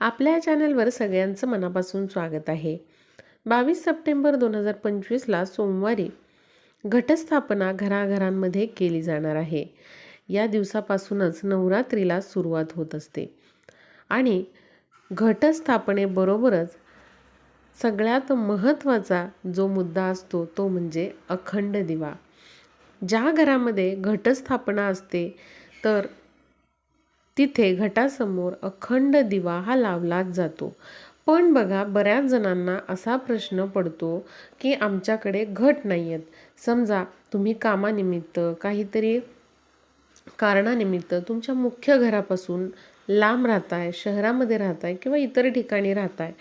आपल्या चॅनलवर सगळ्यांचं मनापासून स्वागत आहे. बावीस सप्टेंबर दोन हजार पंचवीसला सोमवारी घटस्थापना घराघरांमध्ये केली जाणार आहे. या दिवसापासूनच नवरात्रीला सुरुवात होत असते. आणि घटस्थापनेबरोबरच सगळ्यात महत्त्वाचा जो मुद्दा असतो तो म्हणजे अखंड दिवा. ज्या घरामध्ये घटस्थापना असते तर तिथे घटासमोर अखंड दिवा हा लावलाच जातो. पण बघा बऱ्याच जणांना असा प्रश्न पडतो की आमच्याकडे घट नाही आहेत समजा तुम्ही कामानिमित्त काहीतरी कारणानिमित्त तुमच्या मुख्य घरापासून लांब राहताय शहरामध्ये राहताय किंवा इतर ठिकाणी राहताय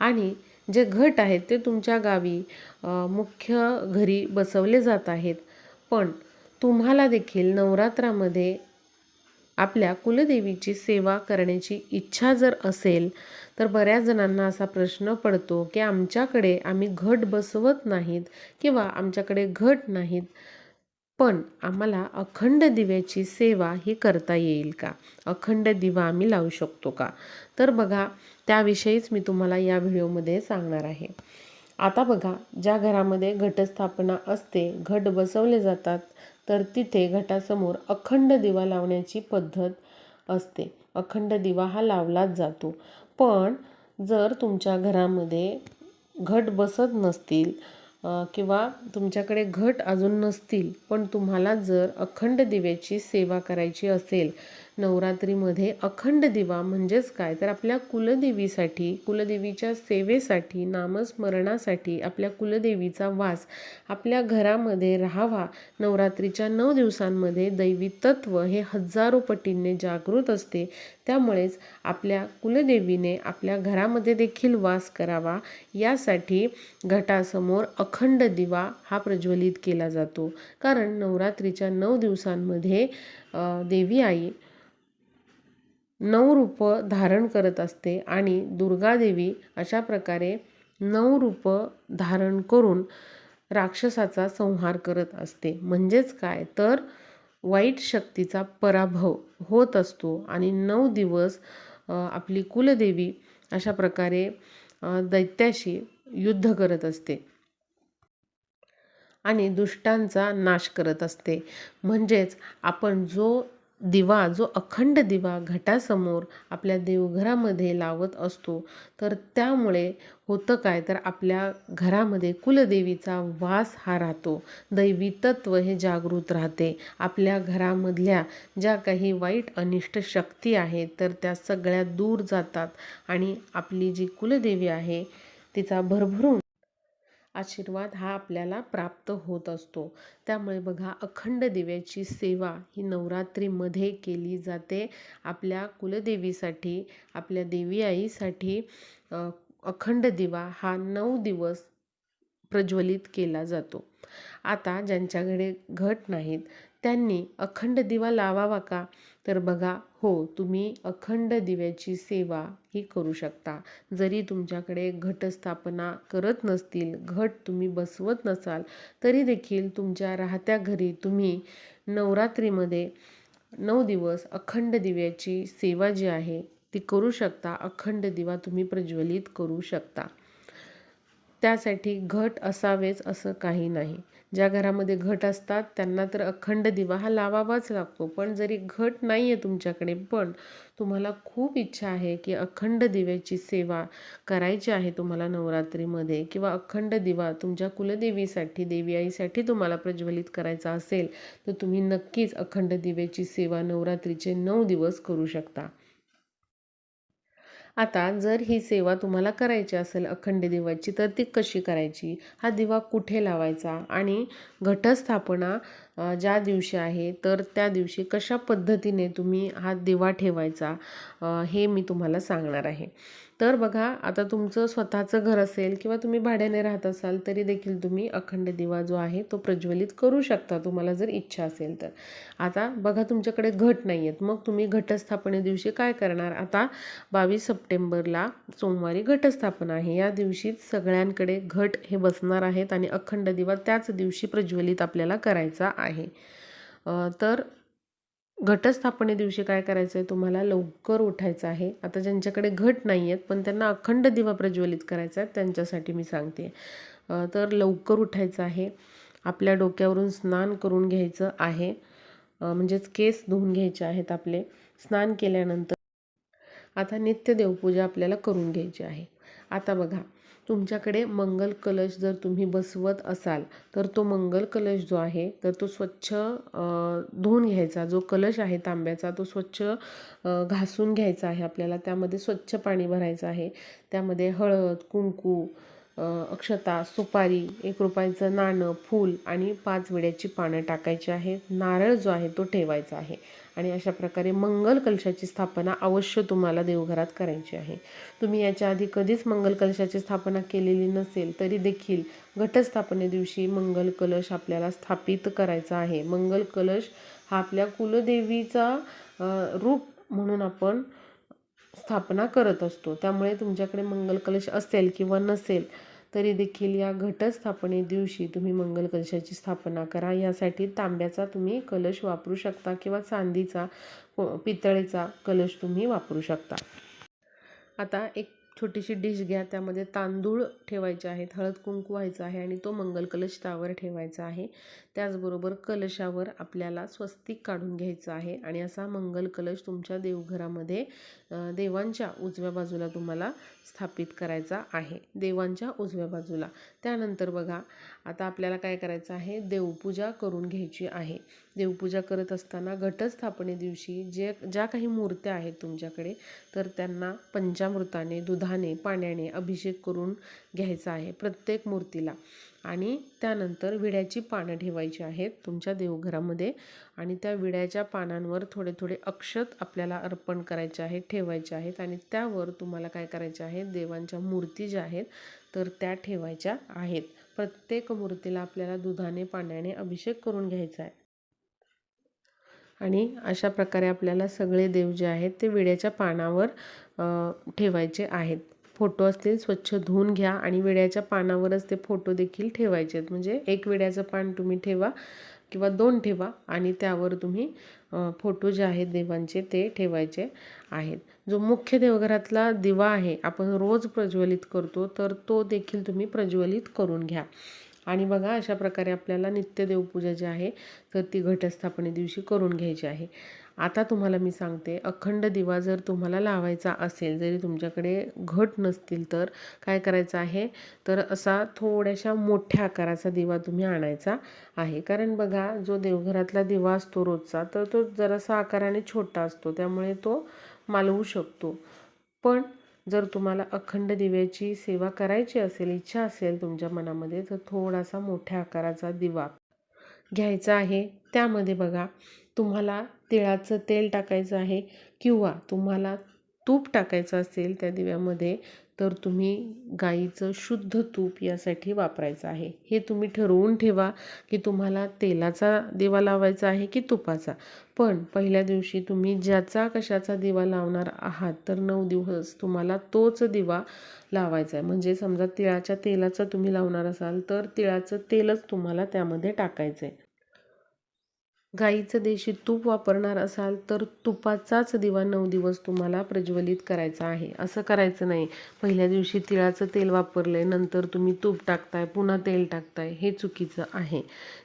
आणि जे घट आहेत ते तुमच्या गावी मुख्य घरी बसवले जात आहेत. पण तुम्हाला देखील नवरात्रामध्ये आपल्या कुलदेवीची सेवा करण्याची इच्छा जर असेल तर बऱ्याच जणांना असा प्रश्न पडतो की आमच्याकडे आम्ही घट बसवत नाहीत किंवा आमच्याकडे घट नाहीत पण आम्हाला अखंड दिव्याची सेवा ही करता येईल का? अखंड दिवा आम्ही लावू शकतो का? तर बघा त्याविषयीच मी तुम्हाला या व्हिडिओमध्ये सांगणार आहे. आता बघा ज्या घरामध्ये घटस्थापना असते घट बसवले जातात तर तिथे घटासमोर अखंड दिवा लावण्याची पद्धत असते. अखंड दिवा हा लावलाच जातो. पण जर तुमच्या घरामध्ये घट बसत नसतील किंवा तुमच्याकडे घट अजून नसतील पण तुम्हाला जर अखंड दिव्याची सेवा करायची असेल नवरात्रीमध्ये अखंड दिवा म्हणजेच काय? तर आपल्या कुलदेवीसाठी कुलदेवीच्या सेवेसाठी नामस्मरणासाठी आपल्या कुलदेवीचा वास आपल्या घरामध्ये राहावा. नवरात्रीच्या नऊ दिवसांमध्ये दैवी तत्व हे हजारो पटींनी जागृत असते. त्यामुळेच आपल्या कुलदेवीने आपल्या घरामध्ये देखील वास करावा. यासाठी घटासमोर अखंड दिवा हा प्रज्वलित केला जातो. कारण नवरात्रीच्या नऊ दिवसांमध्ये देवी आई नऊ रूपं धारण करत असते आणि दुर्गादेवी अशा प्रकारे नऊ रूपं धारण करून राक्षसाचा संहार करत असते. म्हणजेच काय? तर वाईट शक्तीचा पराभव होत असतो आणि नऊ दिवस आपली कुलदेवी अशा प्रकारे दैत्याशी युद्ध करत असते आणि दुष्टांचा नाश करत असते. म्हणजेच आपण जो दिवा जो अखंड दिवा घटासमोर आपल्या देवघरामध्ये लावत असतो तर त्यामुळे होतं काय? तर आपल्या घरामध्ये कुलदेवीचा वास हा राहतो. दैवी तत्व हे जागृत राहते. आपल्या घरामधल्या ज्या काही वाईट अनिष्ट शक्ती आहेत तर त्या सगळ्या दूर जातात आणि आपली जी कुलदेवी आहे तिचा भरभरून आशीर्वाद हा आपल्याला प्राप्त होत असतो. त्यामुळे बघा अखंड दिव्याची सेवा ही नवरात्रीमध्ये केली जाते. आपल्या कुलदेवीसाठी आपल्या देवी आईसाठी अखंड दिवा हा नऊ दिवस प्रज्वलित केला जातो. आता ज्यांच्याकडे घट नाहीत त्यांनी अखंड दिवा लावावा का? तर बघा हो तुम्ही अखंड दिव्याची सेवा ही करू शकता. जरी तुमच्याकडे घटस्थापना करत नसतील घट तुम्ही बसवत नसाल तरी देखील तुमच्या राहत्या घरी तुम्ही नवरात्रीमध्ये नऊ दिवस अखंड दिव्याची सेवा जी आहे ती करू शकता. अखंड दिवा तुम्ही प्रज्वलित करू शकता. त्यासाठी घट असावेच असं काही नाही. ज्या घरामध्ये घट असतात त्यांना तर अखंड दिवा हा लावावाच लागतो. पण जरी घट नाही आहे तुमच्याकडे पण तुम्हाला खूप इच्छा आहे की अखंड दिव्याची सेवा करायची आहे तुम्हाला नवरात्रीमध्ये किंवा अखंड दिवा तुमच्या कुलदेवीसाठी देवी आईसाठी तुम्हाला प्रज्वलित करायचा असेल तर तुम्ही नक्कीच अखंड दिव्याची सेवा नवरात्रीचे नऊ दिवस करू शकता. आता जर ही सेवा तुम्हाला करायची असेल अखंड दिवाची तर ती कशी करायची? हा दिवा कुठे लावायचा? आणि घटस्थापना ज्या दिवशी आहे तर त्या दिवशी कशा पद्धतीने तुम्ही हा दिवा ठेवायचा? हे मी तुम्हाला सांगणार आहे. तर बघा आता तुमचं स्वतःचं घर असेल किंवा तुम्ही भाड्याने राहत असाल तरी देखील तुम्ही अखंड दिवा जो आहे तो प्रज्वलित करू शकता तुम्हाला जर इच्छा असेल तर. आता बघा तुमच्याकडे घट नाही आहेत मग तुम्ही घटस्थापने दिवशी काय करणार? आता बावीस सप्टेंबरला सोमवारी घटस्थापना आहे. या दिवशीच सगळ्यांकडे घट हे बसणार आहेत आणि अखंड दिवा त्याच दिवशी प्रज्वलित आपल्याला करायचा आहे. तर घटस्थापने दिवशी काय करायचं आहे तुम्हाला लवकर उठायचं आहे. आता ज्यांच्याकडे घट नाही आहेत पण त्यांना अखंड दिवा प्रज्वलित करायचा आहे त्यांच्यासाठी मी सांगते. तर लवकर उठायचं आहे. आपल्या डोक्यावरून स्नान करून घ्यायचं आहे. म्हणजेच केस धुवून घ्यायचे आहेत आपले. स्नान केल्यानंतर आता नित्य देवपूजा आपल्याला करून घ्यायची आहे. आता बघा तुमच्याकडे मंगल कलश जर तुम्ही बसवत असाल तर तो मंगल कलश जो आहे तर तो स्वच्छ धुवून घ्यायचा. जो कलश आहे तांब्याचा तो स्वच्छ घासून घ्यायचा आहे आपल्याला. त्यामध्ये स्वच्छ पाणी भरायचं आहे. त्यामध्ये हळद कुंकू अक्षता सुपारी एक रुपयाचं नाणं फूल आणि पाच विड्याची पानं टाकायची आहेत नारळ जो आहे तो ठेवायचा आहे. आणि अशा प्रकारे मंगल कलशाची स्थापना अवश्य तुम्हाला देवघरात करायची आहे. तुम्ही याच्या आधी कधीच मंगल कलशाची स्थापना केलेली नसेल तरी देखील घटस्थापने दिवशी मंगल कलश आपल्याला स्थापित करायचा आहे. मंगल कलश हा आपल्या कुलदेवीचा रूप म्हणून आपण स्थापना करत असतो. त्यामुळे तुमच्याकडे मंगल कलश असेल किंवा नसेल तरी देखील या घटस्थापने दिवशी तुम्ही मंगल कलशाची स्थापना करा. यासाठी तांब्याचा तुम्ही कलश वापरू शकता किंवा चांदीचा पितळेचा कलश तुम्ही वापरू शकता. आता एक छोटीशी डिश घ्या त्यामध्ये तांदूळ ठेवायचे आहेत हळद कुंकू व्हायचं आहे आणि तो मंगल कलश त्यावर ठेवायचा आहे. त्याचबरोबर कलशावर आपल्याला स्वस्तिक काढून घ्यायचं आहे आणि असा मंगल कलश तुमच्या देवघरामध्ये देवांच्या उजव्या बाजूला तुम्हाला स्थापित करायचा आहे. देवांच्या उजव्या बाजूला. त्यानंतर बघा आता आपल्याला काय करायचं आहे? देवपूजा करून घ्यायची आहे. देवपूजा करत असताना घटस्थापने दिवशी जे ज्या काही मूर्त्या आहेत तुमच्याकडे तर त्यांना पंचामृताने दुधाने पाण्याने अभिषेक करून घ्यायचा आहे प्रत्येक मूर्तीला. आणि त्यानंतर विड्याची पानं ठेवायची आहेत तुमच्या देवघरामध्ये आणि त्या विड्याच्या पानांवर थोडे थोडे अक्षत आपल्याला अर्पण करायचे आहेत ठेवायचे आहेत आणि त्यावर तुम्हाला काय करायचे आहे देवांच्या मूर्ती ज्या आहेत तर त्या ठेवायच्या आहेत. प्रत्येक मूर्तीला आपल्याला दुधाने पाण्याने अभिषेक करून घ्यायचा आहे. आणि अशा प्रकारे आपल्याला सगळे देव जे आहेत ते विड्याच्या पानावर ठेवायचे आहेत. फोटो असतील स्वच्छ धुवून घ्या आणि विड्याच्या पानावरच ते फोटो देखील ठेवायचे आहेत. म्हणजे एक विड्याचं पान तुम्ही ठेवा किंवा दोन ठेवा आणि त्यावर तुम्ही फोटो जे आहेत देवांचे ते ठेवायचे आहेत. जो मुख्य देवघरातला दिवा आहे आपण रोज प्रज्वलित करतो तर तो देखील तुम्ही प्रज्वलित करून घ्या. आणि बघा अशा प्रकारे आपल्याला नित्य देवपूजा जी आहे तर ती घटस्थापने दिवशी करून घ्यायची आहे. आता तुम्हाला मी सांगते अखंड दिवा जर तुम्हाला लावायचा असेल जरी तुमच्याकडे घट नसतील तर काय करायचं आहे? तर असा थोड्याशा मोठ्या आकाराचा दिवा तुम्ही आणायचा आहे. कारण बघा जो देवघरातला दिवा असतो रोजचा तर तो जरासा आकाराने छोटा असतो त्यामुळे तो मालवू शकतो. पण जर तुम्हाला अखंड दिव्याची सेवा करायची असेल इच्छा असेल तुमच्या मनामध्ये तर थोडासा मोठ्या आकाराचा दिवा घ्यायचा आहे. त्यामध्ये बघा तुम्हाला तिळाचं तेल टाकायचं आहे किंवा तुम्हाला तूप टाकायचं असेल त्या दिव्यामध्ये तर तुम्ही गाईचं शुद्ध तूप यासाठी वापरायचं आहे. हे तुम्ही ठरवून ठेवा की तुम्हाला तेलाचा दिवा लावायचा आहे की तुपाचा. पण पहिल्या दिवशी तुम्ही ज्याचा कशाचा दिवा लावणार आहात तर नऊ दिवस तुम्हाला तोच दिवा लावायचा आहे. म्हणजे समजा तिळाच्या तेलाचं तुम्ही लावणार असाल तर तिळाचं तेलच तुम्हाला त्यामध्ये टाकायचं आहे. गाईचं देशी तूप वापरणार असाल तर तुपाचाच दिवा नऊ दिवस तुम्हाला प्रज्वलित करायचा आहे. असं करायचं नाही. पहिल्या दिवशी तिळाचं तेल वापरलं आहे नंतर तुम्ही तूप टाकताय पुन्हा तेल टाकताय हे चुकीचं आहे.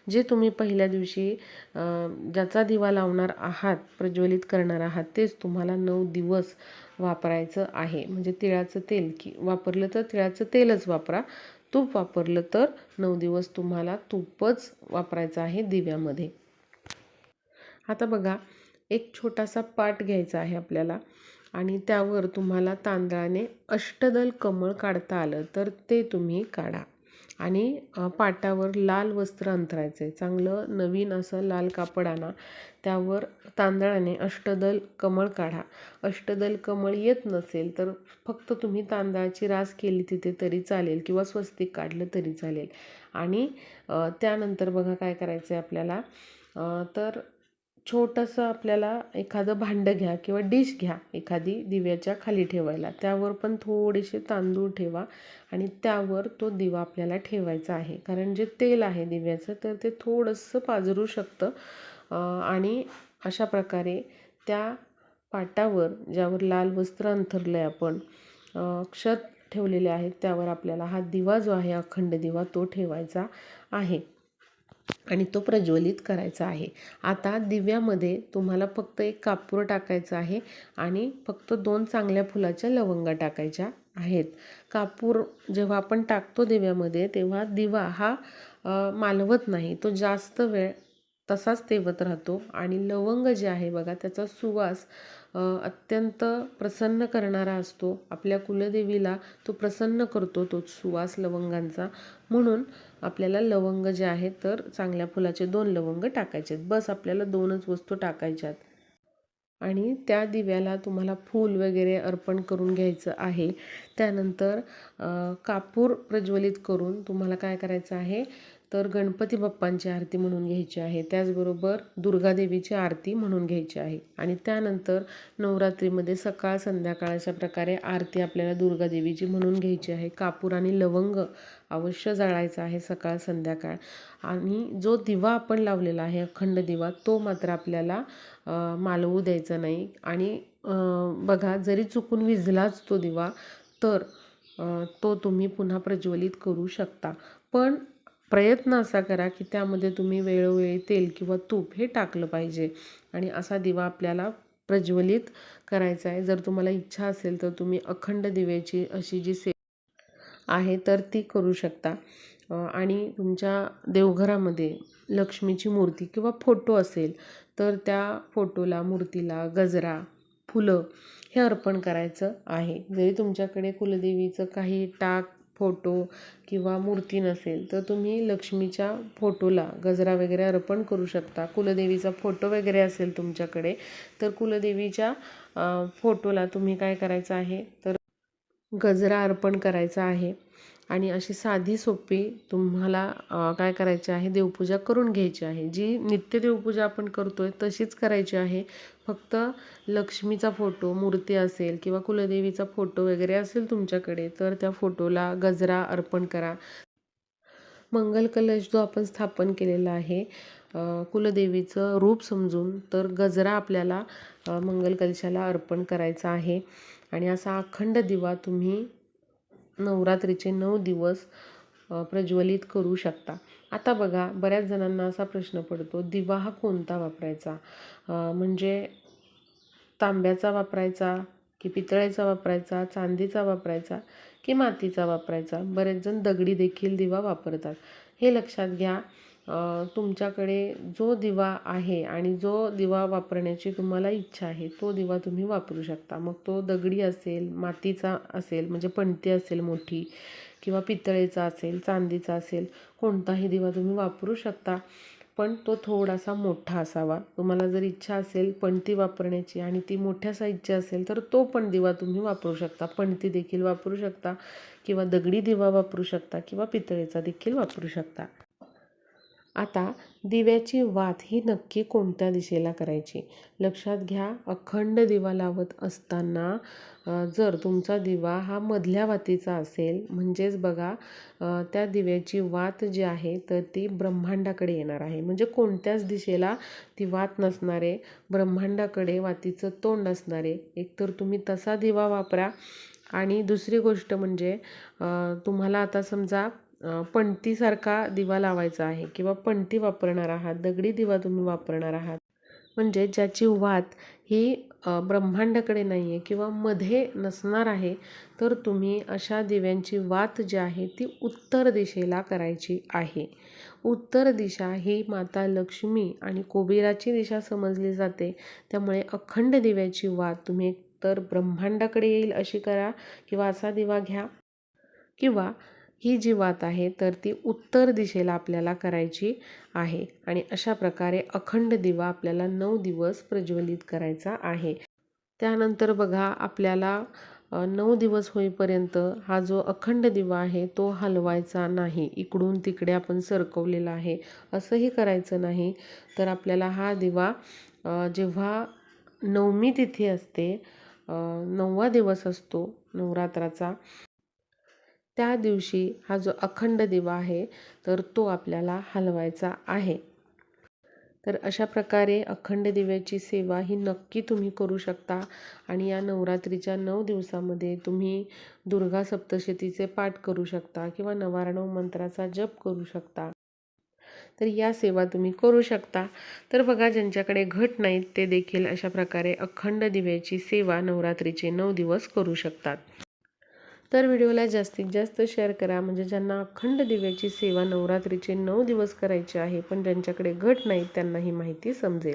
जे तुम्ही पहिल्या दिवशी ज्याचा दिवा लावणार आहात प्रज्वलित करणार आहात तेच तुम्हाला नऊ दिवस वापरायचं आहे. म्हणजे तिळाचं तेल की वापरलं तर तिळाचं तेलच वापरा. तूप वापरलं तर नऊ दिवस तुम्हाला तूपच वापरायचं आहे दिव्यामध्ये. आता बघा एक छोटासा पाट घ्यायचा आहे आपल्याला आणि त्यावर तुम्हाला तांदळाने अष्टदल कमळ काढता आलं तर ते तुम्ही काढा. आणि पाटावर लाल वस्त्र अंतरायचं आहे चांगलं नवीन असं लाल कापड आणा. त्यावर तांदळाने अष्टदल कमळ काढा. अष्टदल कमळ येत नसेल तर फक्त तुम्ही तांदळाची रास केली तिथे तरी चालेल किंवा स्वस्तिक काढलं तरी चालेल. आणि त्यानंतर बघा काय करायचं आहे आपल्याला तर छोटंसं आपल्याला एखादं भांडं घ्या किंवा डिश घ्या एखादी दिव्याच्या खाली ठेवायला. त्यावर पण थोडेसे तांदूळ ठेवा आणि त्यावर तो दिवा आपल्याला ठेवायचा आहे. कारण जे तेल आहे दिव्याचं तर ते थोडंसं पाजरू शकतं. आणि अशा प्रकारे त्या पाटावर ज्यावर लाल वस्त्र अंथरलं आहे आपण क्षत ठेवलेले आहेत त्यावर आपल्याला हा दिवा जो आहे अखंड दिवा तो ठेवायचा आहे. आणि तो प्रज्वलित करायचा आहे. आता दिव्यामध्ये तुम्हाला फक्त एक कापूर टाकायचं आहे आणि फक्त दोन चांगल्या फुलाच्या लवंगा टाकायच्या आहेत. कापूर जेव्हा आपण टाकतो दिव्यामध्ये तेव्हा दिवा हा मालवत नाही. तो जास्त वेळ तसाच तेवत राहतो आणि लवंग जे आहे बघा त्याचा सुवास अत्यंत प्रसन्न करणारा असतो. आपल्या कुलदेवीला तो प्रसन्न करतो तो सुवास लवंगांचा. म्हणून आपल्याला लवंग जे आहे तर चांगल्या फुलाचे दोन लवंग टाकायचे आहेत बस आपल्याला दोनच वस्तू टाकायच्यात. आणि त्या दिव्याला तुम्हाला फूल वगैरे अर्पण करून घ्यायचं आहे. त्यानंतर कापूर प्रज्वलित करून तुम्हाला काय करायचं आहे? तर गणपती बाप्पांची आरती म्हणून घ्यायची आहे. त्याचबरोबर दुर्गादेवीची आरती म्हणून घ्यायची आहे. आणि त्यानंतर नवरात्रीमध्ये सकाळ संध्याकाळ अशा प्रकारे आरती आपल्याला दुर्गादेवीची म्हणून घ्यायची आहे. कापूर आणि लवंग अवश्य जाळायचा आहे सकाळ संध्याकाळ. आणि जो दिवा आपण लावलेला आहे अखंड दिवा तो मात्र आपल्याला मालवू द्यायचा नाही. आणि बघा जरी चुकून विझलाच तो दिवा तर तो तुम्ही पुन्हा प्रज्वलित करू शकता. पण प्रयत्न असा करा की त्यामध्ये तुम्ही वेळोवेळी तेल किंवा तूप हे टाकलं पाहिजे. आणि असा दिवा आपल्याला प्रज्वलित करायचा आहे. जर तुम्हाला इच्छा असेल तर तुम्ही अखंड दिव्याची अशी जी से आहे तर ती करू शकता. आणि तुमच्या देवघरामध्ये लक्ष्मीची मूर्ती किंवा फोटो असेल तर त्या फोटोला मूर्तीला गजरा फुलं हे अर्पण करायचं आहे. जरी तुमच्याकडे कुलदेवीचं काही टाक फोटो किंवा मूर्ती नसेल तर तुम्ही लक्ष्मीच्या फोटोला गजरा वगैरे अर्पण करू शकता. कुलदेवीचा फोटो वगैरे असेल तुमच्याकडे तर कुलदेवीच्या फोटोला तुम्ही काय करायचं आहे? तर गजरा अर्पण करायचा आहे आणि अशी साधी सोपी तुम्हाला काय करायची आहे? देवपूजा करून घ्यायची आहे. जी नित्य देवपूजा आपण करतो आहे तशीच करायची आहे. फक्त लक्ष्मीचा फोटो मूर्ती असेल किंवा कुलदेवीचा फोटो वगैरे असेल तुमच्याकडे तर त्या फोटोला गजरा अर्पण करा. मंगल कलश जो आपण स्थापन केलेला आहे कुलदेवीचं रूप समजून तर गजरा आपल्याला मंगल कलशाला अर्पण करायचा आहे. आणि असा अखंड दिवा तुम्ही नवरात्रीचे नऊ दिवस प्रज्वलित करू शकता. आता बघा बऱ्याच जणांना असा प्रश्न पडतो दिवा हा कोणता वापरायचा? म्हणजे तांब्याचा वापरायचा की पितळेचा वापरायचा चांदीचा वापरायचा की मातीचा वापरायचा? बरेच जण दगडी देखील दिवा वापरतात. हे लक्षात घ्या तुमच्याकडे जो दिवा आहे आणि जो दिवा वापरण्याची तुम्हाला इच्छा आहे तो दिवा तुम्ही वापरू शकता. मग तो दगडी असेल मातीचा असेल म्हणजे पणती असेल मोठी किंवा पितळेचा असेल चांदीचा असेल कोणताही दिवा तुम्ही वापरू शकता. पण तो थोडासा मोठा असावा. तुम्हाला जर इच्छा असेल पणती वापरण्याची आणि ती मोठ्या साईजची असेल तर तो पण दिवा तुम्ही वापरू शकता. पणती देखील वापरू शकता किंवा दगडी दिवा वापरू शकता किंवा पितळेचा देखील वापरू शकता. आता दिव्याची वात ही नक्की कोणत्या दिशेला करायची? लक्षात घ्या अखंड दिवा लावत असताना जर तुमचा दिवा हा मधल्या वातीचा असेल म्हणजेच बघा त्या दिव्याची वात जी आहे तर ती ब्रह्मांडाकडे येणार आहे. म्हणजे कोणत्याच दिशेला ती वात नसणारे ब्रह्मांडाकडे वातीचं तोंड असणारे एकतर तुम्ही तसा दिवा वापरा. आणि दुसरी गोष्ट म्हणजे तुम्हाला आता समजा पणतीसारखा दिवा लावायचा आहे किंवा पणती वापरणार आहात दगडी दिवा तुम्ही वापरणार आहात. म्हणजे ज्याची वात ही ब्रह्मांडाकडे नाही आहे किंवा मध्ये नसणार आहे तर तुम्ही अशा दिव्यांची वात जी आहे ती उत्तर दिशेला करायची आहे. उत्तर दिशा ही माता लक्ष्मी आणि कोबीराची दिशा समजली जाते. त्यामुळे अखंड दिव्याची वात तुम्ही एकतर ब्रह्मांडाकडे येईल अशी करा किंवा असा दिवा घ्या. किंवा ही जी वात आहे तर ती उत्तर दिशेला आपल्याला करायची आहे. आणि अशा प्रकारे अखंड दिवा आपल्याला नऊ दिवस प्रज्वलित करायचा आहे. त्यानंतर बघा आपल्याला नऊ दिवस होईपर्यंत हा जो अखंड दिवा आहे तो हलवायचा नाही. इकडून तिकडे आपण सरकवलेला आहे. असंही करायचं नाही. तर आपल्याला हा दिवा जेव्हा नवमी तिथी असते नववा दिवस असतो नवरात्राचा त्या दिवशी हा जो अखंड दिवा आहे तर तो आपल्याला हलवायचा आहे. तर अशा प्रकारे अखंड दिव्याची सेवा ही नक्की तुम्ही करू शकता आणि या नवरात्रीच्या नऊ दिवसामध्ये तुम्ही दुर्गा सप्तशतीचे पाठ करू शकता किंवा नवारणव मंत्राचा जप करू शकता. तर या सेवा तुम्ही करू शकता. तर बघा ज्यांच्याकडे घट नाहीत ते देखील अशा प्रकारे अखंड दिव्याची सेवा नवरात्रीचे नऊ दिवस करू शकतात. तर व्हिडिओला जास्तीत जास्त शेअर करा. म्हणजे ज्यांना अखंड दिव्याची सेवा नवरात्रीचे नऊ दिवस करायची आहे पण ज्यांच्याकडे घट नाहीत त्यांना ही माहिती समजेल.